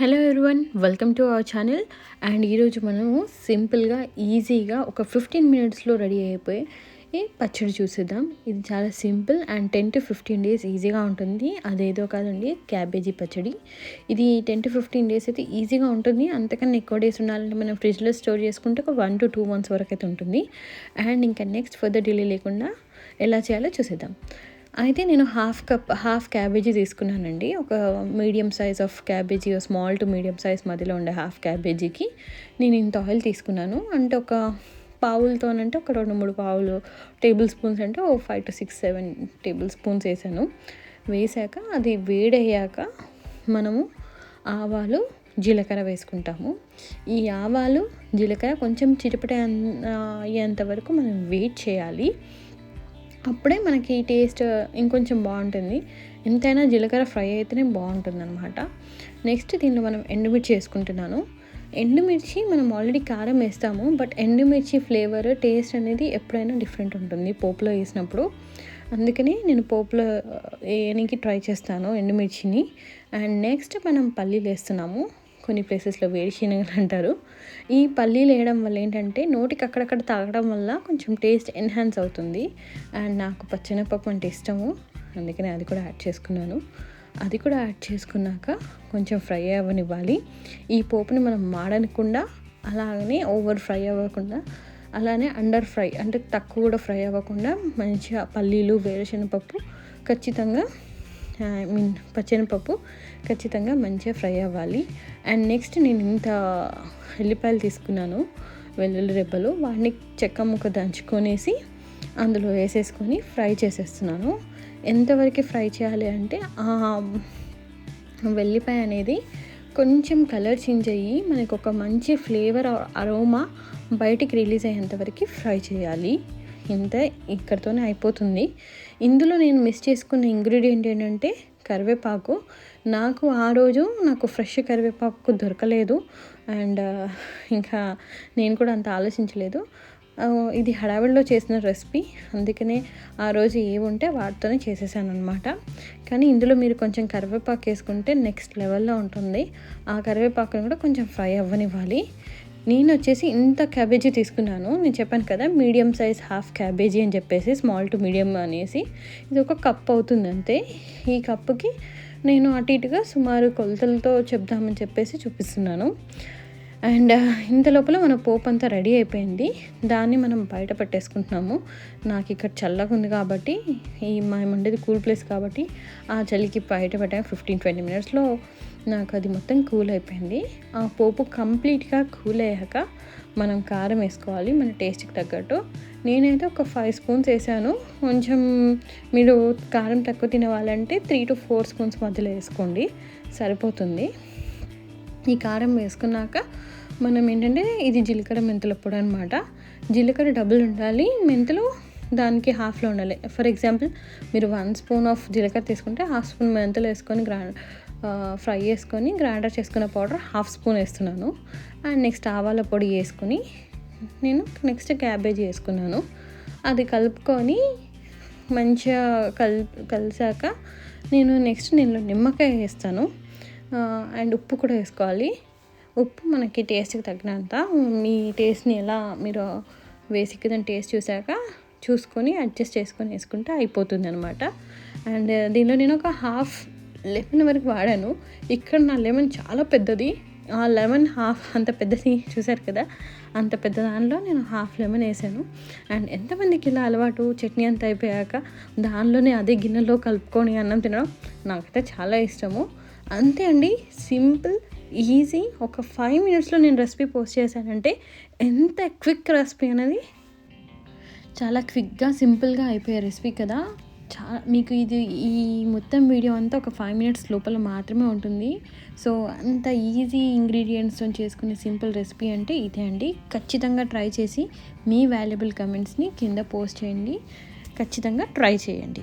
Hello everyone welcome to our channel and ఈరోజు మనము సింపుల్గా ఈజీగా ఒక ఫిఫ్టీన్ మినిట్స్లో రెడీ అయిపోయి ఈ పచ్చడి చూసేద్దాం. ఇది చాలా simple and ten to fifteen days ఈజీగా ఉంటుంది. అదేదో కాదండి క్యాబేజీ పచ్చడి. ఇది టెన్ టు ఫిఫ్టీన్ డేస్ అయితే ఈజీగా ఉంటుంది. అంతకన్నా ఎక్కువ డేస్ ఉండాలంటే మనం ఫ్రిడ్జ్లో స్టోర్ చేసుకుంటే ఒక వన్ టు టూ మంత్స్ వరకు అయితే ఉంటుంది. అండ్ ఇంకా నెక్స్ట్ ఫర్దర్ డిలే లేకుండా ఎలా చేయాలో చూసేద్దాం. అయితే నేను హాఫ్ కప్ హాఫ్ క్యాబేజీ తీసుకున్నానండి. ఒక medium size of cabbage small to medium size మధ్యలో ఉండే హాఫ్ క్యాబేజీకి నేను ఇంత ఆయిల్ తీసుకున్నాను. అంటే ఒక పావులతోనంటే ఒక రెండు మూడు పావులు టేబుల్ స్పూన్స్ అంటే ఓ five to six seven tablespoons వేసాను. వేసాక అది వేడయ్యాక మనము ఆవాలు జీలకర్ర వేసుకుంటాము. ఈ ఆవాలు జీలకర్ర కొంచెం చిటపట అయ్యేంత వరకు మనం వెయిట్ చేయాలి. అప్పుడే మనకి టేస్ట్ ఇంకొంచెం బాగుంటుంది. ఎంతైనా జీలకర్ర ఫ్రై అయితేనే బాగుంటుంది అనమాట నెక్స్ట్ దీనిలో మనం ఎండుమిర్చి వేసుకుంటున్నాను. ఎండుమిర్చి మనం ఆల్రెడీ కారం వేస్తాము. బట్ ఎండుమిర్చి ఫ్లేవర్ టేస్ట్ అనేది ఎప్పుడైనా డిఫరెంట్ ఉంటుంది పోపులో వేసినప్పుడు. అందుకని నేను పోపులో వేయడానికి ట్రై చేస్తాను ఎండుమిర్చిని. అండ్ నెక్స్ట్ మనం పల్లీలు వేస్తున్నాము. కొన్ని ప్లేసెస్లో వేరుశనగలు అంటారు. ఈ పల్లీలు వేయడం వల్ల ఏంటంటే నోటికి అక్కడక్కడ తాగడం వల్ల కొంచెం టేస్ట్ ఎన్హాన్స్ అవుతుంది. అండ్ నాకు పచ్చనపప్పు అంటే ఇష్టము. అందుకనే అది కూడా యాడ్ చేసుకున్నాను. అది కూడా యాడ్ చేసుకున్నాక కొంచెం ఫ్రై అవ్వనివ్వాలి. ఈ పోపుని మనం మాడనకుండా అలాగనే ఓవర్ ఫ్రై అవ్వకుండా అలానే అండర్ ఫ్రై అంటే తక్కువ కూడా ఫ్రై అవ్వకుండా మంచిగా పల్లీలు వేరుశనగపప్పు ఖచ్చితంగా ఐ మీన్ పచ్చెనపప్పు ఖచ్చితంగా మంచిగా ఫ్రై అవ్వాలి. అండ్ నెక్స్ట్ నేను ఇంత ఎల్లిపాయలు తీసుకున్నాను వెల్లుల్లి రెబ్బలు. వాటిని చెక్క ముక్క దంచుకొనేసి అందులో వేసేసుకొని ఫ్రై చేసేస్తున్నాను. ఎంతవరకు ఫ్రై చేయాలి అంటే వెల్లిపాయ అనేది కొంచెం కలర్ చేంజ్ అయ్యి మనకు ఒక మంచి ఫ్లేవర్ అరోమా బయటికి రిలీజ్ అయ్యేంతవరకు ఫ్రై చేయాలి. ఇంత ఇక్కడతోనే అయిపోతుంది. ఇందులో నేను మిస్ చేసుకున్న ఇంగ్రీడియంట్ ఏంటంటే కరివేపాకు. నాకు ఆ రోజు నాకు ఫ్రెష్ కరివేపాకు దొరకలేదు. అండ్ ఇంకా నేను కూడా అంత ఆలోచించలేదు. ఇది హడావిడిలో చేసిన రెసిపీ. అందుకనే ఆ రోజు ఏముంటే వాటితోనే చేసేసాను అనమాట కానీ ఇందులో మీరు కొంచెం కరివేపాకు వేసుకుంటే నెక్స్ట్ లెవెల్లో ఉంటుంది. ఆ కరివేపాకుని కూడా కొంచెం ఫ్రై అవ్వనివ్వాలి. నేను వచ్చేసి ఇంత క్యాబేజీ తీసుకున్నాను. నేను చెప్పాను కదా మీడియం సైజ్ హాఫ్ క్యాబేజీ అని చెప్పేసి స్మాల్ టు మీడియం అనేసి. ఇది ఒక కప్ అవుతుంది అంతే ఈ కప్పుకి నేను అటు ఇటుగా సుమారు కొలతలతో చెప్దామని చెప్పేసి చూపిస్తున్నాను. అండ్ ఇంత లోపల మన పోపు అంతా రెడీ అయిపోయింది. దాన్ని మనం బయట పెట్టేసుకుంటున్నాము. నాకు ఇక్కడ చల్లగా ఉంది కాబట్టి ఈ మేము ఉండేది కూల్ ప్లేస్ కాబట్టి ఆ చలికి బయట పెట్టాము ఫిఫ్టీన్ ట్వంటీ మినిట్స్లో నాకు అది మొత్తం కూల్ అయిపోయింది. ఆ పోపు కంప్లీట్గా కూల్ అయ్యాక మనం కారం వేసుకోవాలి మన టేస్ట్కి తగ్గట్టు. నేనైతే ఒక ఫైవ్ స్పూన్స్ వేసాను. కొంచెం మీరు కారం తక్కువ తినవాలంటే త్రీ టు ఫోర్ స్పూన్స్ మధ్యలో వేసుకోండి. సరిపోతుంది. ఈ కారం వేసుకున్నాక మనం ఏంటంటే ఇది జీలకర్ర మెంతుల పొడి అనమాట జీలకర్ర డబుల్ ఉండాలి. మెంతులు దానికి హాఫ్లో ఉండాలి. ఫర్ ఎగ్జాంపుల్ మీరు వన్ స్పూన్ ఆఫ్ జీలకర్ర తీసుకుంటే హాఫ్ స్పూన్ మెంతులు వేసుకొని గ్రైండ్ ఫ్రై చేసుకొని గ్రైండర్ చేసుకున్న పౌడర్ హాఫ్ స్పూన్ వేస్తున్నాను. అండ్ నెక్స్ట్ ఆవాల పొడి వేసుకొని నేను నెక్స్ట్ క్యాబేజ్ వేసుకున్నాను. అది కలుపుకొని మంచిగా కల్ కలిసాక నేను నెక్స్ట్ నేను నిమ్మకాయ వేస్తాను. అండ్ ఉప్పు కూడా వేసుకోవాలి. ఉప్పు మనకి టేస్ట్కి తగినంత. మీ టేస్ట్ని ఎలా మీరు వేసి దాని టేస్ట్ చూసాక చూసుకొని అడ్జస్ట్ చేసుకొని వేసుకుంటే అయిపోతుంది అనమాట అండ్ దీనిలో నేను ఒక హాఫ్ లెమన్ వరకు వాడాను. ఇక్కడ నా లెమన్ చాలా పెద్దది. ఆ లెమన్ హాఫ్ అంత పెద్దది చూసారు కదా? అంత పెద్ద దానిలో నేను హాఫ్ లెమన్ వేసాను. అండ్ ఎంతమందికి ఇలా అలవాటు చట్నీ అంత అయిపోయాక దానిలోనే అదే గిన్నెలో కలుపుకొని అన్నం తినడం నాకైతే చాలా ఇష్టము. అంతే అండి. Simple easy. ఒక ఫైవ్ మినిట్స్లో నేను రెసిపీ పోస్ట్ చేశానంటే ఎంత క్విక్ రెసిపీ అనేది? చాలా క్విక్గా సింపుల్గా అయిపోయే రెసిపీ కదా. చా మీకు ఇది ఈ మొత్తం వీడియో అంతా ఒక ఫైవ్ మినిట్స్ లోపల మాత్రమే ఉంటుంది. సో అంత ఈజీ ఇంగ్రీడియంట్స్తో చేసుకునే సింపుల్ రెసిపీ అంటే ఇదే అండి. ఖచ్చితంగా ట్రై చేసి మీ వాల్యుబుల్ కమెంట్స్ని కింద పోస్ట్ చేయండి. ఖచ్చితంగా ట్రై చేయండి.